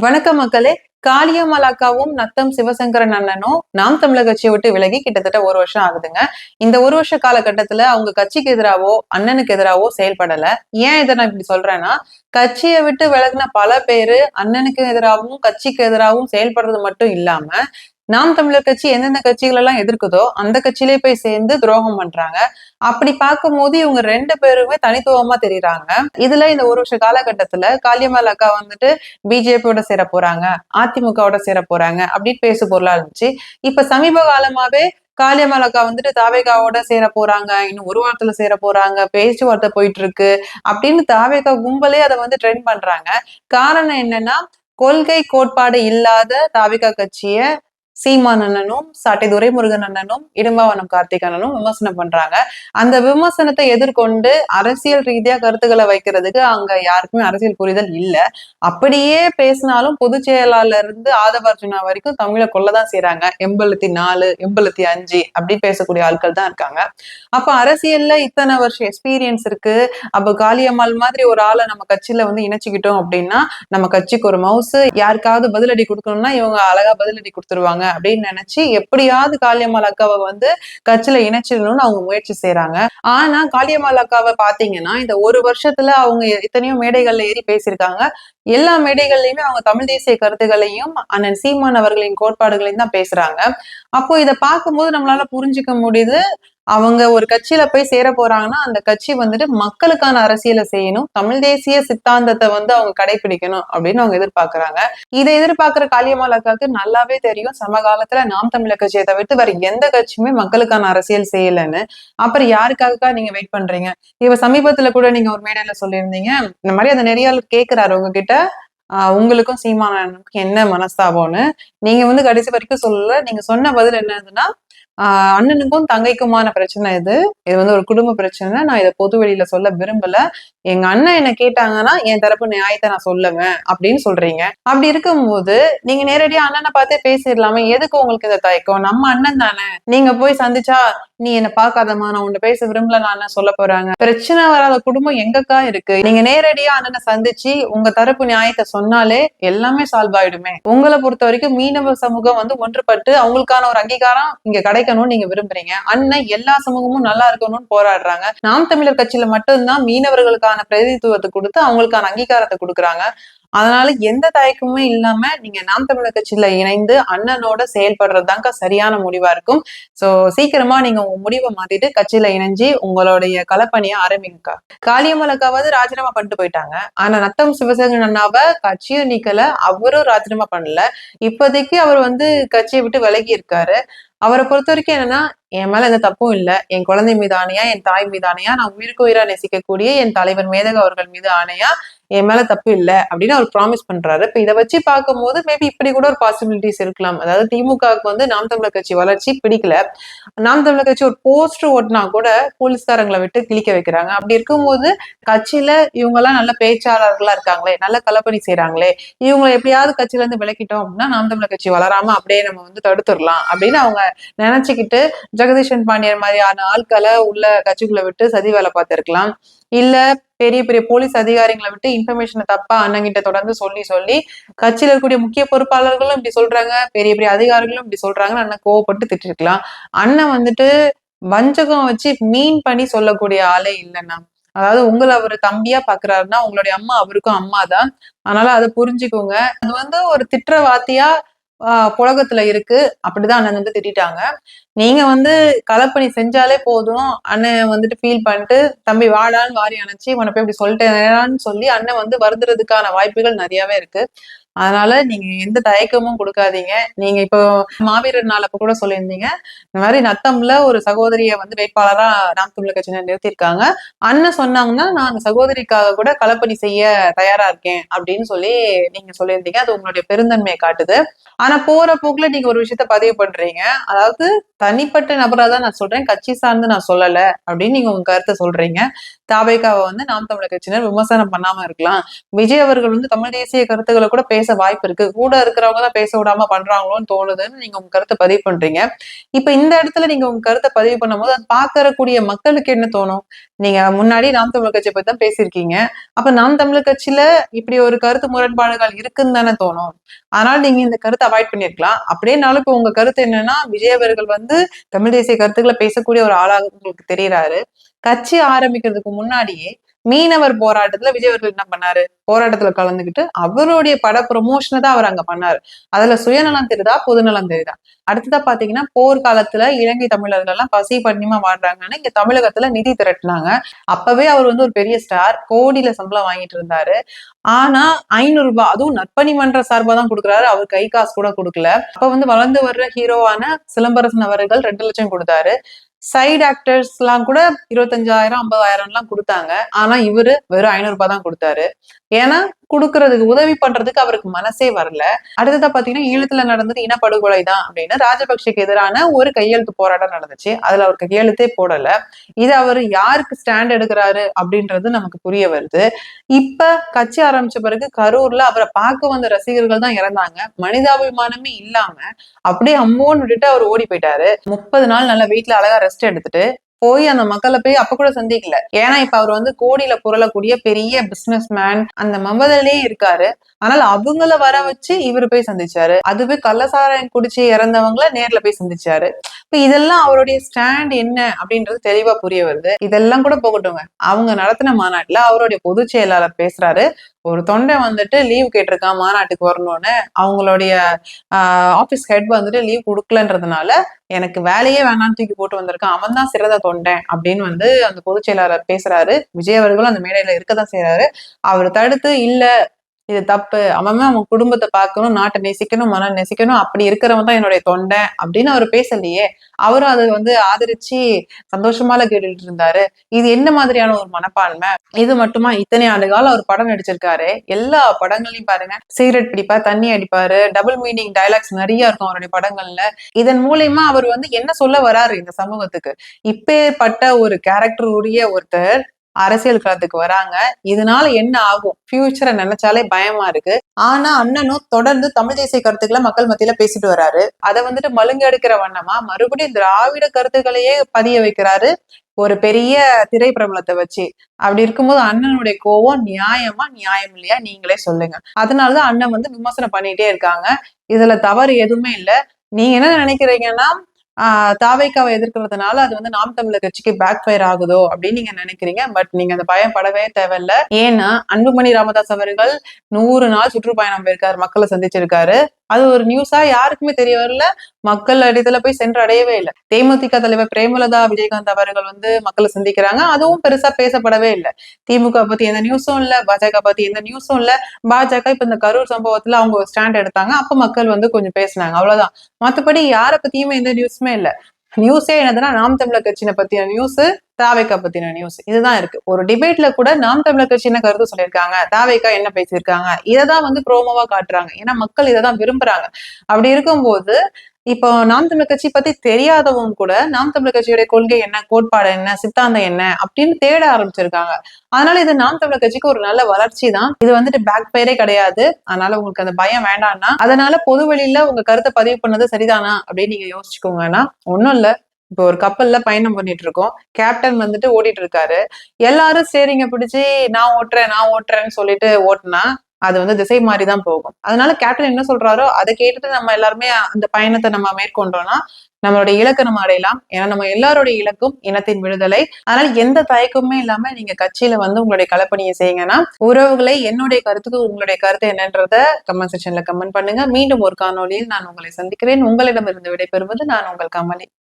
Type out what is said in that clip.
வணக்கம் மக்களே. காளியமலாக்காவும் நத்தம் சிவசங்கரன் அண்ணனும் நாம் தமிழர் கட்சியை விட்டு விலகி கிட்டத்தட்ட ஒரு வருஷம் ஆகுதுங்க. இந்த ஒரு வருஷ காலகட்டத்துல அவங்க கட்சிக்கு எதிராவோ அண்ணனுக்கு எதிராவோ செயல்படல. ஏன் இதை நான் இப்படி சொல்றேன்னா கட்சியை விட்டு விலகின பல பேரு அண்ணனுக்கு எதிராகவும் கட்சிக்கு எதிராகவும் செயல்படுறது மட்டும் இல்லாம நாம் தமிழர் கட்சி எந்தெந்த கட்சிகள் எல்லாம் எதிர்க்குதோ அந்த கட்சியிலே போய் சேர்ந்து துரோகம் பண்றாங்க. அப்படி பார்க்கும்போது இவங்க ரெண்டு பேருமே தனித்துவமா தெரியுறாங்க. இதுல இந்த ஒரு வருஷ காலகட்டத்துல காளியம்மாள் அக்கா வந்துட்டு பிஜேபியோட சேர போறாங்க அதிமுகவோட சேர போறாங்க அப்படின்னு பேசு பொருளா இருந்துச்சு. இப்ப சமீப காலமாவே காளியம்மாள் அக்கா வந்துட்டு தாவேகாவோட சேர போறாங்க இன்னும் ஒரு வாரத்துல சேர போறாங்க பேச்சுவார்த்தை போயிட்டு இருக்கு அப்படின்னு தாவேகா கும்பலே அதை வந்து ட்ரெண்ட் பண்றாங்க. காரணம் என்னன்னா கொள்கை கோட்பாடு இல்லாத தாவிகா கட்சியை சீமான் அண்ணனும் சாட்டை துரைமுருகன் அண்ணனும் இடும்பாவனம் கார்த்திக் அண்ணனும் விமர்சனம் பண்றாங்க. அந்த விமர்சனத்தை எதிர்கொண்டு அரசியல் ரீதியா கருத்துக்களை வைக்கிறதுக்கு அங்க யாருக்குமே அரசியல் புரிதல் இல்ல. அப்படியே பேசினாலும் பொதுச் செயலாளர் இருந்து ஆதவர்ஜுனா வரைக்கும் தமிழை கொள்ளதான் செய்யறாங்க எண்பலத்தி நாலு எண்பலத்தி அஞ்சு அப்படி பேசக்கூடிய ஆட்கள் தான் இருக்காங்க. அப்ப அரசியல்ல இத்தனை வருஷம் எக்ஸ்பீரியன்ஸ் இருக்கு. அப்ப காளியம்மாள் மாதிரி ஒரு ஆளை நம்ம கட்சியில வந்து இணைச்சுக்கிட்டோம் அப்படின்னா நம்ம கட்சிக்கு ஒரு மவுஸ் யாருக்காவது பதிலடி கொடுக்கணும்னா இவங்க அழகா பதிலடி கொடுத்துருவாங்க. அப்படின்னு நினைச்சு எப்படியாவது காளியம்மாள் அக்காவை வந்து கட்சியில இணைச்சிடணும்னு அவங்க முயற்சி செய்யறாங்க ஆனா காளியம்மாள் அக்காவை பாத்தீங்கன்னா இந்த ஒரு வருஷத்துல அவங்க எத்தனையோ மேடைகள்ல ஏறி பேசியிருக்காங்க. எல்லா மேடைகள்லயுமே அவங்க தமிழ் தேசிய கருத்துகளையும் அண்ணன் சீமான் அவர்களின் கோட்பாடுகளையும் தான் பேசுறாங்க. அப்போ இதை பார்க்கும்போது நம்மளால புரிஞ்சுக்க முடியுது அவங்க ஒரு கட்சியில போய் சேர போறாங்கன்னா அந்த கட்சி வந்துட்டு மக்களுக்கான அரசியலை செய்யணும். தமிழ் தேசிய சித்தாந்தத்தை வந்து அவங்க கடைபிடிக்கணும் அப்படின்னு அவங்க எதிர்பார்க்கறாங்க. இதை எதிர்பார்க்கிற காளியம்மாள் அக்காவுக்கு நல்லாவே தெரியும். சமகாலத்துல நாம் தமிழர் கட்சியை தவிர்த்து வேற எந்த கட்சியுமே மக்களுக்கான அரசியல் செய்யலைன்னு. அப்புறம் யாருக்காகக்கா நீங்க வெயிட் பண்றீங்க? இவ சமீபத்துல கூட நீங்க ஒரு மேடையில சொல்லியிருந்தீங்க. இந்த மாதிரி அந்த நிறைய கேக்குறாரு உங்ககிட்ட. ஆஹ் உங்களுக்கும் சீமானுக்கும் என்ன மனஸ்தாபம்னு. நீங்க வந்து கடைசி வரைக்கும் சொல்லல. நீங்க சொன்ன பதில் என்னதுன்னா ஆஹ் அண்ணனுக்கும் தங்கைக்குமான பிரச்சனை இது. இது வந்து ஒரு குடும்ப பிரச்சனை நான் இதை பொது வெளியில சொல்ல விரும்பல. எங்க அண்ணன் என்ன கேட்டாங்கன்னா என் தரப்பு நியாயத்தை நான் சொல்லுவேன் அப்படின்னு சொல்றீங்க. அப்படி இருக்கும்போது நீங்க நேரடியா அண்ணனை பார்த்தே பேசிடலாமே. எதுக்கு உங்களுக்கு இந்த தயக்கம்? நம்ம அண்ணன் தானே. நீங்க போய் சந்திச்சா நீ என்ன பாக்காதமா நான் உன்னை பேச விரும்பல. நான் சொல்ல போறாங்க. பிரச்சனை வராத குடும்பம் எங்கக்கா இருக்கு? நீங்க நேரடியா அண்ணனை சந்திச்சு உங்க தரப்பு நியாயத்தை சொன்னாலே எல்லாமே சால்வ் ஆயிடுமே. உங்களை பொறுத்த வரைக்கும் மீனவ சமூகம் வந்து ஒன்றுபட்டு அவங்களுக்கான ஒரு அங்கீகாரம் இங்க கிடைக்கணும்னு நீங்க விரும்புறீங்க. அண்ணன் எல்லா சமூகமும் நல்லா இருக்கணும்னு போராடுறாங்க. நாம் தமிழர் கட்சியில மட்டும்தான் மீனவர்களுக்கான பிரதிநிதித்துவத்தை கொடுத்து அவங்களுக்கான அங்கீகாரத்தை கொடுக்குறாங்க. அதனால எந்த தயக்கமுமே இல்லாம நீங்க நாம் தமிழர் கட்சியில இணைந்து அண்ணனோட செயல்படுறதுதாங்க சரியான முடிவா இருக்கும். சோ சீக்கிரமா நீங்க உங்க முடிவை மாத்திட்டு கட்சியில இணைஞ்சு உங்களுடைய களப்பணியை ஆரம்பிங்கக்கா. காளியம்மலக்காவது ராஜினாமா பண்ணிட்டு போயிட்டாங்க. ஆனா நத்தம் சிவசங்கர் அண்ணாவை கட்சியும் நீக்கல. அவரும் ராஜினாமா பண்ணல. இப்போதைக்கு அவர் வந்து கட்சியை விட்டு விலகி இருக்காரு. அவரை பொறுத்த வரைக்கும் என்னன்னா என் மேல எந்த தப்பும் இல்ல. என் குழந்தை மீது ஆணையா என் தாய் மீது ஆணையா நான் உயிருக்கு உயிரா நேசிக்கக்கூடிய என் தலைவர் மேதக அவர்கள் மீது ஆணையா என் மேல தப்பு இல்ல அப்படின்னு அவர் ப்ராமிஸ் பண்றாரு. இப்ப இதை வச்சு பார்க்கும்போது மேபி இப்படி கூட ஒரு பாசிபிலிட்டிஸ் இருக்கலாம். அதாவது திமுகவுக்கு வந்து நாம் தமிழர் கட்சி வளர்ச்சி பிடிக்கல. நாம் தமிழர் கட்சி ஒரு போஸ்டர் ஓட்டினா கூட போலீஸ்காரங்களை விட்டு கிழிக்க வைக்கிறாங்க. அப்படி இருக்கும்போது கட்சியில இவங்க எல்லாம் நல்ல பேச்சாளர்களா இருக்காங்களே நல்ல கலப்பணி செய்யறாங்களே இவங்களை எப்படியாவது கட்சியில இருந்து விளக்கிட்டோம் அப்படின்னா நாம் தமிழர் கட்சி வளராம அப்படியே நம்ம வந்து தடுத்துடலாம் அப்படின்னு அவங்க நினைச்சுக்கிட்டு ஜெகதீஷன் பாண்டியன் மாதிரியான ஆட்களை உள்ள கட்சிக்குள்ள விட்டு சதி வேலை பார்த்திருக்கலாம். இல்ல பெரிய பெரிய போலீஸ் அதிகாரிகளை விட்டு இன்ஃபர்மேஷனை தப்பா அண்ணங்கிட்ட தொடர்ந்து சொல்லி சொல்லி கட்சியில இருக்கக்கூடிய முக்கிய பொறுப்பாளர்களும் இப்படி சொல்றாங்க பெரிய பெரிய அதிகாரிகளும் இப்படி சொல்றாங்கன்னு அண்ணன் கோவப்பட்டு திட்டிருக்கலாம். அண்ணன் வந்துட்டு வஞ்சகம் வச்சு மீன் பண்ணி சொல்லக்கூடிய ஆளே இல்லைன்னா அதாவது உங்களை அவர் தம்பியா பாக்குறாருன்னா உங்களுடைய அம்மா அவருக்கும் அம்மா தான் அதனால அதை புரிஞ்சுக்கோங்க. அது வந்து ஒரு திட்டுற வாத்தியா புழக்கத்துல இருக்கு. அப்படிதான் அண்ணன் வந்து திட்டாங்க நீங்க வந்து கலப்பணி செஞ்சாலே போதும். அண்ணன் வந்துட்டு ஃபீல் பண்ணிட்டு தம்பி வாடான்னு வாரி அணைச்சி உன போய் இப்படி சொல்லிட்டேன்னு சொல்லி அண்ணன் வந்து வருந்துறதுக்கான வாய்ப்புகள் நிறையவே இருக்கு. அதனால நீங்க எந்த தயக்கமும் கொடுக்காதீங்க. நீங்க இப்போ மாவீரர் நாள் அப்ப கூட சொல்லியிருந்தீங்க. இந்த மாதிரி நத்தம்ல ஒரு சகோதரியை வந்து வேட்பாளரா நாம் தமிழர் கட்சியினர் நிறுத்தியிருக்காங்க. அண்ணன் சொன்னாங்கன்னா நான் அந்த சகோதரிக்காக கூட களப்பணி செய்ய தயாரா இருக்கேன் அப்படின்னு சொல்லி நீங்க சொல்லியிருந்தீங்க. அது உங்களுடைய பெருந்தன்மையை காட்டுது. ஆனா போற போக்குல நீங்க ஒரு விஷயத்த பதிவு பண்றீங்க. அதாவது தனிப்பட்ட நபரா தான் நான் சொல்றேன். கட்சி சார்ந்து நான் சொல்லல அப்படின்னு நீங்க உங்க கருத்தை சொல்றீங்க. தாபேகாவை வந்து நாம் தமிழர் கட்சியினர் விமர்சனம் பண்ணாம இருக்கலாம். விஜய் அவர்கள் வந்து தமிழ் தேசிய கருத்துக்களை கூட பேச வாய்ப்பு இருக்கு. கூட இருக்கிறவங்க தான் பேச விடாம பண்றாங்களோன்னு தோணுதுன்னு நீங்க உங்க கருத்தை பதிவு பண்றீங்க. இப்ப இந்த இடத்துல நீங்க உங்க கருத்தை பதிவு பண்ணும்போது அது பாக்கறக்கூடிய மக்களுக்கு என்ன தோணும்? நீங்க முன்னாடி நாம் தமிழர் கட்சியை பத்தி தான் பேசியிருக்கீங்க. அப்ப நாம் தமிழர் கட்சியில இப்படி ஒரு கருத்து முரண்பாடுகள் இருக்குன்னு தானே தோணும். அதனால நீங்க இந்த கருத்தை அவாய்ட் பண்ணிருக்கலாம் அப்படின்னாலும் இப்ப உங்க கருத்து என்னன்னா விஜய் அவர்கள் வந்து தமிழ் தேசிய கருத்துக்களை பேசக்கூடிய ஒரு ஆளாக உங்களுக்கு தெரியறாரு. கட்சி ஆரம்பிக்கிறதுக்கு முன்னாடியே மீனவர் போராட்டத்துல விஜய் அவர்கள் என்ன பண்ணாரு? போராட்டத்துல கலந்துக்கிட்டு அவருடைய பட ப்ரொமோஷனை தான் அவர் அங்க பண்ணாரு. அதுல சுயநலம் தெரியுதா பொதுநலம் தெரியுதா அடுத்ததா பாத்தீங்கன்னா போர்க்காலத்துல இலங்கை தமிழர்கள் எல்லாம் பசி பண்ணிமா வாழ்றாங்கன்னு இங்க தமிழகத்துல நிதி திரட்டினாங்க. அப்பவே அவர் வந்து ஒரு பெரிய ஸ்டார் கோடியில சம்பளம் வாங்கிட்டு இருந்தாரு. ஆனா ஐநூறு ரூபாய் அதுவும் நற்பணி மன்ற சார்பா தான் கொடுக்குறாரு. அவர் கை காசு கூட கொடுக்கல. அப்ப வந்து வளர்ந்து வர்ற ஹீரோவான சிலம்பரசன் அவர்கள் ரெண்டு லட்சம் கொடுத்தாரு. சைடு ஆக்டர்ஸ் எல்லாம் கூட இருபத்தஞ்சாயிரம் ஐம்பதாயிரம் எல்லாம் கொடுத்தாங்க. ஆனா இவரு வெறும் ஐநூறு ரூபாய் தான் கொடுத்தாரு. ஏன்னா கொடுக்கறதுக்கு உதவி பண்றதுக்கு அவருக்கு மனசே வரல. அடுத்ததா பாத்தீங்கன்னா ஈழத்துல நடந்தது இனப்படுகொலை தான் அப்படின்னு ராஜபக்சேக்கு எதிரான ஒரு கையெழுத்து போராட்டம் நடந்துச்சு. அதுல அவர் கையெழுத்தே போடல. இது அவர் யாருக்கு ஸ்டாண்ட் எடுக்கிறாரு அப்படின்றது நமக்கு புரிய வருது. இப்ப கட்சி ஆரம்பிச்ச பிறகு கரூர்ல அவரை பார்க்க வந்த ரசிகர்கள் தான் இறந்தாங்க. மனிதாபிமானமே இல்லாம அப்படியே அம்மோன்னு விட்டுட்டு அவர் ஓடி போயிட்டாரு. முப்பது நாள் நல்ல வீட்டுல அழகா ரெஸ்ட் எடுத்துட்டு போய் அந்த மக்களை போய் அப்ப கூட சந்திக்கல. ஏன்னா இப்ப அவர் வந்து கோடியில புரளக்கூடிய பெரிய பிசினஸ் மேன் அந்த மம்பதிலே இருக்காரு. ஆனால் அவங்கள வர வச்சு இவர் போய் சந்திச்சாரு. அதுவே கள்ளசாராயம் குடிச்சு இறந்தவங்கள நேர்ல போய் சந்திச்சாரு. இப்ப இதெல்லாம் அவருடைய ஸ்டாண்ட் என்ன அப்படின்றது தெளிவா புரிய வருது. இதெல்லாம் கூட போகட்டுங்க. அவங்க நடத்தின மாநாட்டுல அவருடைய பொதுச் செயலாளர் பேசுறாரு. ஒரு தொண்டை வந்துட்டு லீவ் கேட்டிருக்கான் மாநாட்டுக்கு வரணும்னு. அவங்களுடைய ஆபீஸ் ஹெட் வந்துட்டு லீவ் கொடுக்கலன்றதுனால எனக்கு வேலையே வேணாம்னு தூக்கி போட்டு வந்திருக்கான் அவன் தான் சிறந்த தொண்டன் அப்படின்னு வந்து அந்த பொதுச் செயலாளர் பேசுறாரு. விஜய் அவர்களும் அந்த மேடையில இருக்கதான் செய்யறாரு அவர் தடுத்து இல்ல இது தப்பு. அவன் அவன் குடும்பத்தை பார்க்கணும் நாட்டை நேசிக்கணும் மனம் நேசிக்கணும். அப்படி இருக்கிறவன் தான் என்னுடைய தொண்டை அப்படின்னு அவர் பேசலையே. அவரும் அதை வந்து ஆதரிச்சு சந்தோஷமால கேட்டுட்டு இருந்தாரு. இது என்ன மாதிரியான ஒரு மனப்பான்மை? இது மட்டுமா? இத்தனை ஆண்டு காலம் அவர் படம் நடிச்சிருக்காரு. எல்லா படங்களையும் பாருங்க. சிகரெட் பிடிப்பார் தண்ணி அடிப்பாரு டபுள் மீனிங் டைலாக்ஸ் நிறைய இருக்கும் அவருடைய படங்கள்ல. இதன் மூலியமா அவர் வந்து என்ன சொல்ல வராரு இந்த சமூகத்துக்கு? இப்பேற்பட்ட ஒரு கேரக்டர் உரிய ஒருத்தர் அரசியல் களத்துக்கு வராங்க. இதனால என்ன ஆகும்? ஃபியூச்சரை நினைச்சாலே பயமா இருக்கு. ஆனா அண்ணனும் தொடர்ந்து தமிழ் தேசிய கருத்துக்களை மக்கள் மத்தியில பேசிட்டு வராரு. அதை வந்துட்டு மழுங்க எடுக்கிற வண்ணமா மறுபடியும் திராவிட கருத்துக்களையே பதிய வைக்கிறாரு. ஒரு பெரிய திரை பிரபலத்தை வச்சு. அப்படி இருக்கும்போது அண்ணனுடைய கோவம் நியாயமா நியாயம் இல்லையா? நீங்களே சொல்லுங்க. அதனாலதான் அண்ணன் வந்து விமர்சனம் பண்ணிட்டே இருக்காங்க. இதுல தவறு எதுவுமே இல்லை. நீங்க என்ன நினைக்கிறீங்கன்னா தாவைக்காவை எதிர்க்கிறதுனால அது வந்து நாம் தமிழர் கட்சிக்கு பேக் ஃபயர் ஆகுதோ அப்படின்னு நீங்க நினைக்கிறீங்க. பட் நீங்க அந்த பயம் படவே தேவையில்ல. ஏன்னா அன்புமணி ராமதாஸ் அவர்கள் நூறு நாள் சுற்றுப்பயணம் போயிருக்காரு மக்களை சந்திச்சிருக்காரு. அது ஒரு நியூஸா யாருக்குமே தெரிய வரல. மக்கள் இடத்துல போய் சென்றடையவே இல்லை. தேமுதிக தலைவர் பிரேமலதா விஜயகாந்த் அவர்கள் வந்து மக்களை சந்திக்கிறாங்க. அதுவும் பெருசா பேசப்படவே இல்லை. திமுக பத்தி எந்த நியூஸும் இல்ல பாஜக பத்தி எந்த நியூஸும் இல்ல. பாஜக இப்ப இந்த கரூர் சம்பவத்துல அவங்க ஒரு ஸ்டாண்ட் எடுத்தாங்க. அப்ப மக்கள் வந்து கொஞ்சம் பேசினாங்க. அவ்வளவுதான். மத்தபடி யார பத்தியுமே எந்த நியூஸுமே இல்ல. நியூஸே என்னதுன்னா நாம் தமிழர் கட்சியினை பத்தின நியூஸ் தாவேக்கா பத்தின நியூஸ் இதுதான் இருக்கு. ஒரு டிபேட்ல கூட நாம் தமிழர் கட்சி என்ன கருத்து சொல்லியிருக்காங்க தாவேக்கா என்ன பேசியிருக்காங்க இதைதான் வந்து ப்ரோமோவா காட்டுறாங்க. ஏன்னா மக்கள் இதை தான் விரும்புறாங்க. அப்படி இருக்கும்போது இப்போ நாம் தமிழர் கட்சி பத்தி தெரியாதவங்க கூட நாம் தமிழர் கட்சியுடைய கொள்கை என்ன கோட்பாடு என்ன சித்தாந்தம் என்ன அப்படின்னு தேட ஆரம்பிச்சிருக்காங்க. அதனால இது நாம் தமிழர் கட்சிக்கு ஒரு நல்ல வளர்ச்சி தான். இது வந்துட்டு பேக் பெயரே கிடையாது. அதனால உங்களுக்கு அந்த பயம் வேண்டாம்னா அதனால பொது வெளியில உங்க கருத்தை பதிவு பண்ணது சரிதானா அப்படின்னு நீங்க யோசிச்சுக்கோங்கன்னா ஒன்னும் இல்ல. இப்போ ஒரு கப்பல்ல பயணம் பண்ணிட்டு இருக்கோம். கேப்டன் வந்துட்டு ஓடிட்டு இருக்காரு. எல்லாரும் ஸ்டேரிங்க பிடிச்சி நான் ஓட்டுறேன் நான் ஓட்டுறேன்னு சொல்லிட்டு ஓட்டுனா அது வந்து திசை மாறி தான் போகும். அதனால கேப்டன் என்ன சொல்றாரோ அதை கேட்டுட்டு நம்ம எல்லாருமே அந்த பயணத்தை நம்ம மேற்கொண்டோம்னா நம்மளுடைய இலக்கை நம்ம அடையலாம். ஏன்னா நம்ம எல்லாருடைய இலக்கும் இனத்தின் விடுதலை. அதனால எந்த தயக்கமுமே இல்லாம நீங்க கட்சியில வந்து உங்களுடைய கலப்பணியை செய்யுங்கன்னா உறவுகளை என்னுடைய கருத்துக்கு உங்களுடைய கருத்து என்னன்றத கமெண்ட் செக்ஷன்ல கமெண்ட் பண்ணுங்க. மீண்டும் ஒரு காணொலியில் நான் உங்களை சந்திக்கிறேன். உங்களிடமிருந்து விடைபெறுவது நான் உங்கள் கமலி.